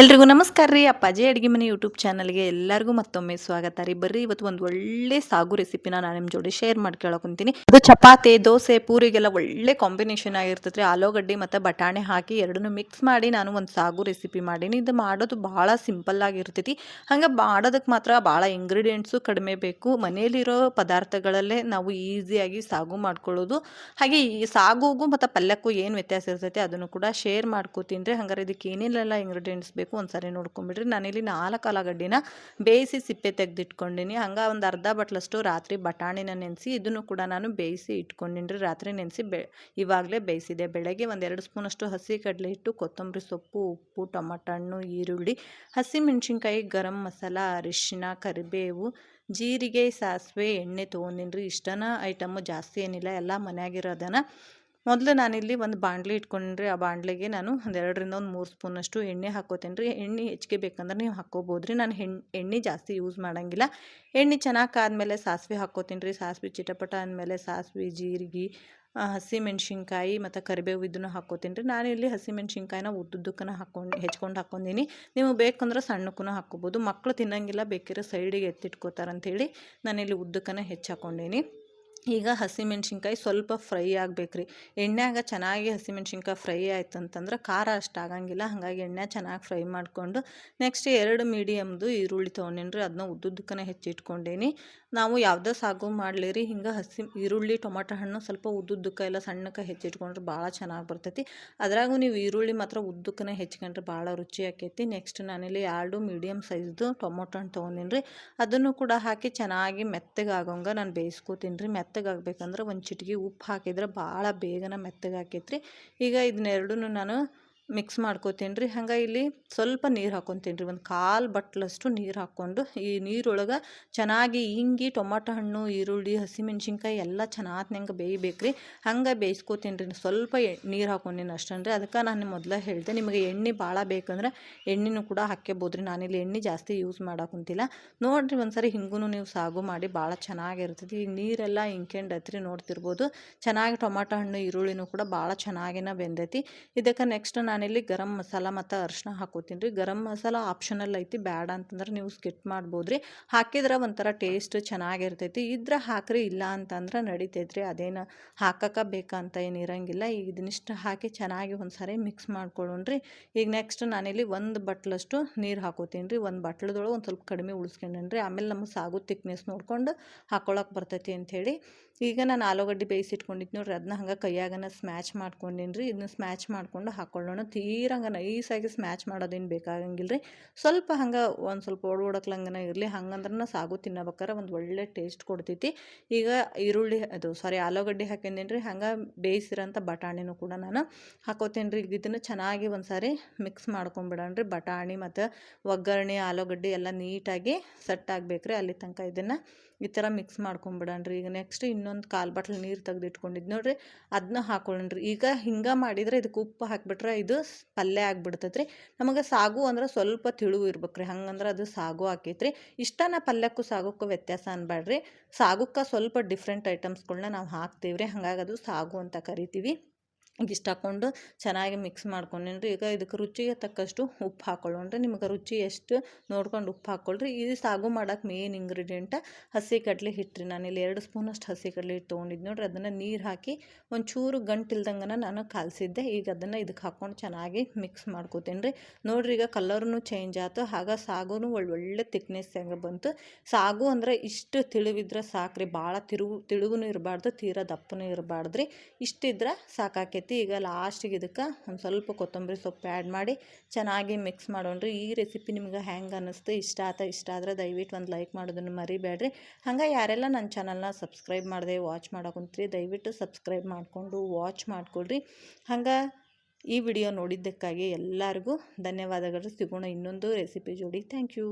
ಎಲ್ರಿಗೂ ನಮಸ್ಕಾರ ರೀ. ಅಪ್ಪಾಜಿ ಅಡುಗೆ ಮನೆ ಯೂಟ್ಯೂಬ್ ಚಾನಲ್ಗೆ ಎಲ್ಲರಿಗೂ ಮತ್ತೊಮ್ಮೆ ಸ್ವಾಗತ ರೀ. ಬರ್ರಿ, ಇವತ್ತು ಒಂದು ಒಳ್ಳೆ ಸಾಗು ರೆಸಿಪಿನ ನಾನು ನಿಮ್ಮ ಜೋಡಿ ಶೇರ್ ಮಾಡ್ಕೊಳಕೊಂತೀನಿ ಅದು ಚಪಾತಿ, ದೋಸೆ, ಪೂರಿಗೆಲ್ಲ ಒಳ್ಳೆ ಕಾಂಬಿನೇಷನ್ ಆಗಿರ್ತೈತೆ ರೀ ಆಲೂಗಡ್ಡೆ ಮತ್ತು ಬಟಾಣೆ ಹಾಕಿ ಎರಡನ್ನೂ ಮಿಕ್ಸ್ ಮಾಡಿ ನಾನು ಒಂದು ಸಾಗು ರೆಸಿಪಿ ಮಾಡೀನಿ. ಇದು ಮಾಡೋದು ಭಾಳ ಸಿಂಪಲ್ ಆಗಿರ್ತೈತಿ. ಹಂಗೆ ಮಾಡೋದಕ್ಕೆ ಮಾತ್ರ ಭಾಳ ಇಂಗ್ರೀಡಿಯೆಂಟ್ಸು ಕಡಿಮೆ ಬೇಕು. ಮನೆಯಲ್ಲಿರೋ ಪದಾರ್ಥಗಳಲ್ಲೇ ನಾವು ಈಸಿಯಾಗಿ ಸಾಗು ಮಾಡ್ಕೊಳ್ಳೋದು. ಹಾಗೆ ಈ ಸಾಗುಗೂ ಮತ್ತು ಪಲ್ಯಕ್ಕೂ ಏನು ವ್ಯತ್ಯಾಸ ಇರ್ತೈತೆ ಅದನ್ನು ಕೂಡ ಶೇರ್ ಮಾಡ್ಕೋತೀನಿ ರೀ. ಹಂಗಾರೆ ಇದಕ್ಕೆ ಏನೇನೆಲ್ಲ ಇಂಗ್ರೀಡಿಯೆಂಟ್ಸ್ ಬೇಕು? ಬೇಕು ಒಂದ್ಸರಿ ನೋಡ್ಕೊಂಬಿಡ್ರಿ ನಾನಿಲ್ಲಿ ನಾಲ್ಕು ಆಲೂಗಡ್ಡಿನ ಬೇಯಿಸಿ ಸಿಪ್ಪೆ ತೆಗೆದಿಟ್ಕೊಂಡಿನಿ. ಹಂಗೆ ಒಂದು ಅರ್ಧ ಬಟ್ಲಷ್ಟು ರಾತ್ರಿ ಬಟಾಣಿನ ನೆನೆಸಿ ಇದನ್ನು ಕೂಡ ನಾನು ಬೇಯಿಸಿ ಇಟ್ಕೊಂಡಿನ್ರಿ. ರಾತ್ರಿ ನೆನೆಸಿ ಬೆ, ಇವಾಗಲೇ ಬೇಯಿಸಿದೆ. ಬೆಳಗ್ಗೆ ಒಂದೆರಡು ಸ್ಪೂನಷ್ಟು ಹಸಿ ಕಡಲೆ ಹಿಟ್ಟು, ಕೊತ್ತಂಬರಿ ಸೊಪ್ಪು, ಉಪ್ಪು, ಟೊಮಟೊ ಹಣ್ಣು, ಈರುಳ್ಳಿ, ಹಸಿ ಮೆಣಸಿನ್ಕಾಯಿ, ಗರಂ ಮಸಾಲ ಅರಿಶಿನ ಕರಿಬೇವು, ಜೀರಿಗೆ, ಸಾಸಿವೆ, ಎಣ್ಣೆ ತೊಗೊಂಡಿನ್ರಿ. ಇಷ್ಟನ ಐಟಮು ಜಾಸ್ತಿ ಏನಿಲ್ಲ. ಎಲ್ಲ ಮನೆಯಾಗಿರೋದನ್ನು ಮೊದಲು ನಾನಿಲ್ಲಿ ಒಂದು ಬಾಣಲೆ ಇಟ್ಕೊಂಡ್ರಿ ಆ ಬಾಂಡ್ಲಿಗೆ ನಾನು ಒಂದು ಎರಡರಿಂದ ಒಂದು ಮೂರು ಸ್ಪೂನಷ್ಟು ಎಣ್ಣೆ ಹಾಕೋತೇನೆ ರೀ ಎಣ್ಣೆ ಹೆಚ್ಚಿಗೆ ಬೇಕಂದ್ರೆ ನೀವು ಹಾಕ್ಕೋಬೋದು ರೀ ನಾನು ಹೆಣ್, ಎಣ್ಣೆ ಜಾಸ್ತಿ ಯೂಸ್ ಮಾಡೋಂಗಿಲ್ಲ. ಎಣ್ಣೆ ಚೆನ್ನಾಗಿ ಕಾದ್ಮೇಲೆ ಸಾಸಿವೆ ಹಾಕೋತೀನಿ ರೀ ಸಾಸಿವೆ ಚಿಟಪಟ ಅಂದಮೇಲೆ ಸಾಸಿವೆ, ಜೀರಿಗೆ ಹಸಿ ಮೆಣಸಿನ್ಕಾಯಿ ಮತ್ತು ಕರಿಬೇವು ಇದನ್ನು ಹಾಕ್ಕೋತೀನಿ ರೀ ನಾನು ಇಲ್ಲಿ ಹಸಿ ಮೆಣಸಿನ್ಕಾಯಿನ ಉದ್ದುದ್ದಕ್ಕನ ಹಾಕೊಂಡು, ಹೆಚ್ಕೊಂಡು ಹಾಕ್ಕೊಂಡಿನಿ ನೀವು ಬೇಕಂದ್ರೆ ಸಣ್ಣಕ್ಕೂ ಹಾಕ್ಕೋಬೋದು ಮಕ್ಕಳು ತಿನ್ನಂಗಿಲ್ಲ ಬೇಕಿರೋ ಸೈಡಿಗೆ ಎತ್ತಿಟ್ಕೋತಾರಂಥೇಳಿ ನಾನಿಲ್ಲಿ ಉದ್ದಕ್ಕನ ಹೆಚ್ಚು ಹಾಕ್ಕೊಂಡೀನಿ ಈಗ ಹಸಿಮೆಣ್ಸಿನ್ಕಾಯಿ ಸ್ವಲ್ಪ ಫ್ರೈ ಆಗಬೇಕ್ರಿ. ರೀ ಎಣ್ಣೆಯಾಗ ಚೆನ್ನಾಗಿ ಹಸಿಮೆಣ್ಸಿನ್ಕಾಯಿ ಫ್ರೈ ಆಯ್ತು ಅಂತಂದ್ರೆ ಖಾರ ಅಷ್ಟು ಆಗಂಗಿಲ್ಲ. ಹಾಗಾಗಿ ಎಣ್ಣೆ ಚೆನ್ನಾಗಿ ಫ್ರೈ ಮಾಡಿಕೊಂಡು ನೆಕ್ಸ್ಟ್ ಎರಡು ಮೀಡಿಯಮ್ದು ಈರುಳ್ಳಿ ತೊಗೊಂಡೇನಿ ರೀ ಅದನ್ನ ಉದ್ದುದ್ದಕ್ಕನೆ ಹೆಚ್ಚಿಟ್ಕೊಂಡೇನಿ. ನಾವು ಯಾವುದೇ ಸಾಗು ಮಾಡಲಿ ರೀ ಹಿಂಗೆ ಹಸಿ ಈರುಳ್ಳಿ, ಟೊಮಾಟೊ ಹಣ್ಣು ಸ್ವಲ್ಪ ಉದ್ದುದ್ದಕ್ಕೆ ಎಲ್ಲ ಸಣ್ಣಕ್ಕೆ ಹೆಚ್ಚಿಟ್ಕೊಂಡ್ರೆ ಭಾಳ ಚೆನ್ನಾಗಿ ಬರ್ತೈತಿ. ಅದ್ರಾಗೂ ನೀವು ಈರುಳ್ಳಿ ಮಾತ್ರ ಉದ್ದಕ್ಕನೆ ಹೆಚ್ಕೊಂಡ್ರೆ ಭಾಳ ರುಚಿ ಆಕೈತಿ. ನೆಕ್ಸ್ಟ್ ನಾನಿಲ್ಲಿ ಎರಡು ಮೀಡಿಯಮ್ ಸೈಜ್ದು ಟೊಮೊಟೊ ಹಣ್ಣು ತೊಗೊಂಡೇನ್ರಿ, ಅದನ್ನು ಕೂಡ ಹಾಕಿ ಚೆನ್ನಾಗಿ ಮೆತ್ತಗೆ ಆಗೋಂಗೆ ನಾನು ಬೇಯಿಸ್ಕೋತೀನಿ ರೀ ಮೆತ್ತಗಾಗಬೇಕಂದ್ರೆ ಒಂದು ಚಿಟಿಕೆ ಉಪ್ಪು ಹಾಕಿದ್ರೆ ಭಾಳ ಬೇಗನೆ ಮೆತ್ತಗೆ ರೀ ಈಗ ಇದನ್ನೆರಡೂ ನಾನು ಮಿಕ್ಸ್ ಮಾಡ್ಕೋತೀನಿ ರೀ. ಹಂಗೆ ಇಲ್ಲಿ ಸ್ವಲ್ಪ ನೀರು ಹಾಕೊತೀನಿ ರೀ. ಒಂದು ಕಾಲು ಬಟ್ಲಷ್ಟು ನೀರು ಹಾಕ್ಕೊಂಡು ಈ ನೀರೊಳಗೆ ಚೆನ್ನಾಗಿ ಹಿಂಗಿ ಟೊಮಾಟೊ ಹಣ್ಣು, ಈರುಳ್ಳಿ, ಹಸಿಮೆಣ್ಸಿನ್ಕಾಯಿ ಎಲ್ಲ ಚೆನ್ನಾಗಿ ಬೇಯಬೇಕು ರೀ. ಹಂಗೆ ಬೇಯಿಸ್ಕೋತೀನಿ ರೀ. ಸ್ವಲ್ಪ ನೀರು ಹಾಕ್ಕೊಂಡಿನಿ ಅಷ್ಟೇ ರೀ. ಅದಕ್ಕೆ ನಾನು ಮೊದಲೇ ಹೇಳಿದೆ, ನಿಮಗೆ ಎಣ್ಣೆ ಭಾಳ ಬೇಕಂದ್ರೆ ಎಣ್ಣೆನೂ ಕೂಡ ಹಾಕ್ಕೋಬೋದು ರೀ ನಾನಿಲ್ಲಿ ಎಣ್ಣೆ ಜಾಸ್ತಿ ಯೂಸ್ ಮಾಡೋಕ್ಕಂತಿಲ್ಲ ನೋಡಿರಿ ಒಂದು ಸರಿ ಹಿಂಗೂ ನೀವು ಸಾಗು ಮಾಡಿ ಭಾಳ ಚೆನ್ನಾಗಿರ್ತದೆ ಈಗ ನೀರೆಲ್ಲ ಹಿಂಕೆಂಡತ್ರಿ ನೋಡ್ತಿರ್ಬೋದು. ಚೆನ್ನಾಗಿ ಟೊಮಾಟೊ ಹಣ್ಣು, ಈರುಳ್ಳಿನೂ ಕೂಡ ಭಾಳ ಚೆನ್ನಾಗಿನ ಬೆಂದೈತಿ. ಇದಕ್ಕೆ ನೆಕ್ಸ್ಟ್ ನಾನು ನಾನಿಲ್ಲಿ ಗರಂ ಮಸಾಲ ಮತ್ತು ಅರಿಶಿನ ಹಾಕೋತೀನಿ ರೀ. ಗರಂ ಮಸಾಲ ಆಪ್ಷನಲ್ ಐತಿ, ಬ್ಯಾಡ ಅಂತಂದ್ರೆ ನೀವು ಸ್ಕಿಪ್ ಮಾಡ್ಬೋದು ರೀ. ಹಾಕಿದ್ರೆ ಒಂಥರ ಟೇಸ್ಟ್ ಚೆನ್ನಾಗಿರ್ತೈತಿ. ಇದ್ರೆ ಹಾಕ್ರಿ, ಇಲ್ಲ ಅಂತಂದ್ರೆ ನಡಿತೈತ್ರಿ. ಅದೇನು ಹಾಕಕ್ಕೆ ಬೇಕಂತ ಏನು ಇರಂಗಿಲ್ಲ. ಈಗ ಇದನ್ನಿಷ್ಟು ಹಾಕಿ ಚೆನ್ನಾಗಿ ಒಂದು ಸಾರಿ ಮಿಕ್ಸ್ ಮಾಡ್ಕೊಳ್ಳೋಣ್ರಿ ಈಗ ನೆಕ್ಸ್ಟ್ ನಾನಿಲ್ಲಿ ಒಂದು ಬಟ್ಲಷ್ಟು ನೀರು ಹಾಕೋತೀನಿ ರೀ. ಒಂದು ಬಟ್ಲದೊಳಗೆ ಒಂದು ಸ್ವಲ್ಪ ಕಡಿಮೆ ರೀ. ಆಮೇಲೆ ನಮ್ಮ ಸಾಗು ತಿಕ್ನೆಸ್ ನೋಡ್ಕೊಂಡು ಹಾಕೊಳಕ್ಕೆ ಬರ್ತೈತಿ ಅಂಥೇಳಿ ಈಗ ನಾನು ಆಲೂಗಡ್ಡೆ ಬೇಯಿಸಿಟ್ಕೊಂಡಿದ್ದು ನೋಡ್ರಿ. ಅದನ್ನ ಹಂಗೆ ಕೈಯಾಗನ ಸ್ಮ್ಯಾಚ್ ಮಾಡ್ಕೊಂಡೀನಿ ರೀ. ಇದನ್ನ ಸ್ಮ್ಯಾಚ್ ಮಾಡ್ಕೊಂಡು ಹಾಕೊಳ್ಳೋಣ. ತೀರ ಹಂಗೆ ನೈಸಾಗಿ ಸ್ಮ್ಯಾಚ್ ಮಾಡೋದೇನು ಬೇಕಾಗಂಗಿಲ್ಲ ರೀ ಸ್ವಲ್ಪ ಹಂಗೆ ಒಂದು ಸ್ವಲ್ಪ ಓಡೋಡಕ್ಲಂಗನ ಇರಲಿ ಹಂಗಂದ್ರೆ ಸಾಗು ತಿನ್ನಬೇಕಾರೆ ಒಂದು ಒಳ್ಳೆ ಟೇಸ್ಟ್ ಕೊಡ್ತೈತಿ. ಈಗ ಈರುಳ್ಳಿ, ಅದು ಸಾರಿ ಆಲೂಗಡ್ಡೆ ಹಾಕಿದ್ದೀನಿ ರೀ ಹಂಗೆ ಬೇಯಿಸಿರೋಂಥ ಬಟಾಣಿನೂ ಕೂಡ ನಾನು ಹಾಕೋತೀನಿ ರೀ ಇದನ್ನು ಚೆನ್ನಾಗಿ ಒಂದು ಸಾರಿ ಮಿಕ್ಸ್ ಮಾಡ್ಕೊಂಬಿಡೋಣ ರೀ ಬಟಾಣಿ ಮತ್ತು ಒಗ್ಗರಣೆ, ಆಲೂಗಡ್ಡೆ ಎಲ್ಲ ನೀಟಾಗಿ ಸೆಟ್ ಆಗ್ಬೇಕು ರೀ ಅಲ್ಲಿ ತನಕ ಇದನ್ನು ಈ ಥರ ಮಿಕ್ಸ್ ಮಾಡ್ಕೊಂಬಿಡೋಣ್ರಿ ಈಗ ನೆಕ್ಸ್ಟ್ ಇನ್ನೊಂದು ಕಾಲು ಬಾಟ್ಲ್ ನೀರು ತೆಗೆದಿಟ್ಕೊಂಡಿದ್ದು ನೋಡಿರಿ ಅದನ್ನ ಹಾಕೊಳ್ಳೋಣ್ರಿ ಈಗ ಹಿಂಗೆ ಮಾಡಿದರೆ ಇದಕ್ಕೆ ಉಪ್ಪು ಹಾಕಿಬಿಟ್ರೆ ಇದು ಪಲ್ಯ ಆಗಿಬಿಡ್ತೈತೆ ರೀ ನಮಗೆ ಸಾಗು ಅಂದ್ರೆ ಸ್ವಲ್ಪ ತಿಳು ಇರ್ಬೇಕು ರೀ ಹಂಗಂದ್ರೆ ಅದು ಸಾಗು ಆಕೈತೆ ಇಷ್ಟ ನಾ ಪಲ್ಯಕ್ಕೂ ಸಾಗುಕ್ಕೂ ವ್ಯತ್ಯಾಸ ಅನ್ಬೇಡ್ರಿ ಸಾಗುಕ್ಕೆ ಸ್ವಲ್ಪ ಡಿಫ್ರೆಂಟ್ ಐಟಮ್ಸ್ಗಳನ್ನ ನಾವು ಹಾಕ್ತೀವಿ ಹಾಗಾಗಿ ಅದು ಸಾಗು ಅಂತ ಕರಿತೀವಿ. ಇಷ್ಟು ಹಾಕ್ಕೊಂಡು ಚೆನ್ನಾಗಿ ಮಿಕ್ಸ್ ಮಾಡ್ಕೊಂಡೇನ್ರಿ. ಈಗ ಇದಕ್ಕೆ ರುಚಿಗೆ ತಕ್ಕಷ್ಟು ಉಪ್ಪು ಹಾಕ್ಕೊಳ್ಳೋಣ್ರಿ ನಿಮಗೆ ರುಚಿ ಎಷ್ಟು ನೋಡ್ಕೊಂಡು ಉಪ್ಪು ಹಾಕ್ಕೊಳ್ರಿ ಇದು ಸಾಗು ಮಾಡೋಕೆ ಮೇನ್ ಇಂಗ್ರೀಡಿಯೆಂಟ ಹಸಿ ಕಡಲೆ ಹಿಟ್ಟು ರೀ ನಾನು ಇಲ್ಲಿ ಎರಡು ಸ್ಪೂನಷ್ಟು ಹಸಿ ಕಡಲೆ ಹಿಟ್ಟು ತೊಗೊಂಡಿದ್ದು ನೋಡ್ರಿ. ಅದನ್ನು ನೀರು ಹಾಕಿ ಒಂಚೂರು ಗಂಟಿಲ್ದಂಗನ ನಾನು ಕಾಲಿಸಿದ್ದೆ. ಈಗ ಅದನ್ನು ಇದಕ್ಕೆ ಹಾಕ್ಕೊಂಡು ಚೆನ್ನಾಗಿ ಮಿಕ್ಸ್ ಮಾಡ್ಕೋತೀನಿ ರೀ ನೋಡ್ರಿ ಈಗ ಕಲರ್ನು ಚೇಂಜ್ ಆಯ್ತು ಆಗ ಸಾಗು ಒಳ್ಳೊಳ್ಳೆ ತಿಕ್ನೆಸ್ ಹೆಂಗೆ ಬಂತು. ಸಾಗು ಅಂದರೆ ಇಷ್ಟು ತಿಳಿವಿದ್ರೆ ಸಾಕ್ರಿ. ಭಾಳ ತಿರುವು ತಿಳುಗೂ ಇರಬಾರ್ದು, ತೀರಾ ದಪ್ಪನೂ ಇರಬಾರ್ದು ರೀ ಇಷ್ಟಿದ್ರೆ ಸಾಕಾಕೈತಿ. ಈಗ ಲಾಸ್ಟಿಗೆ ಇದಕ್ಕೆ ಒಂದು ಸ್ವಲ್ಪ ಕೊತ್ತಂಬರಿ ಸೊಪ್ಪು ಆ್ಯಡ್ ಮಾಡಿ ಚೆನ್ನಾಗಿ ಮಿಕ್ಸ್ ಮಾಡೋಣ್ರಿ. ಈ ರೆಸಿಪಿ ನಿಮ್ಗೆ ಹೆಂಗೆ ಅನ್ನಿಸ್ತು ಇಷ್ಟ ಆತ ಇಷ್ಟ ಆದರೆ ದಯವಿಟ್ಟು ಒಂದು ಲೈಕ್ ಮಾಡೋದನ್ನು ಮರಿಬೇಡ್ರಿ. ಹಂಗೆ ಯಾರೆಲ್ಲ ನನ್ನ ಚಾನಲ್ನ ಸಬ್ಸ್ಕ್ರೈಬ್ ಮಾಡಿದೆ ವಾಚ್ ಮಾಡೋಕುಂತ್ರಿ, ದಯವಿಟ್ಟು ಸಬ್ಸ್ಕ್ರೈಬ್ ಮಾಡಿಕೊಂಡು ವಾಚ್ ಮಾಡಿಕೊಡ್ರಿ ಹಂಗೆ ಈ ವಿಡಿಯೋ ನೋಡಿದ್ದಕ್ಕಾಗಿ ಎಲ್ಲರಿಗೂ ಧನ್ಯವಾದಗಳು. ಸಿಗೋಣ ಇನ್ನೊಂದು ರೆಸಿಪಿ ಜೋಡಿ. Thank you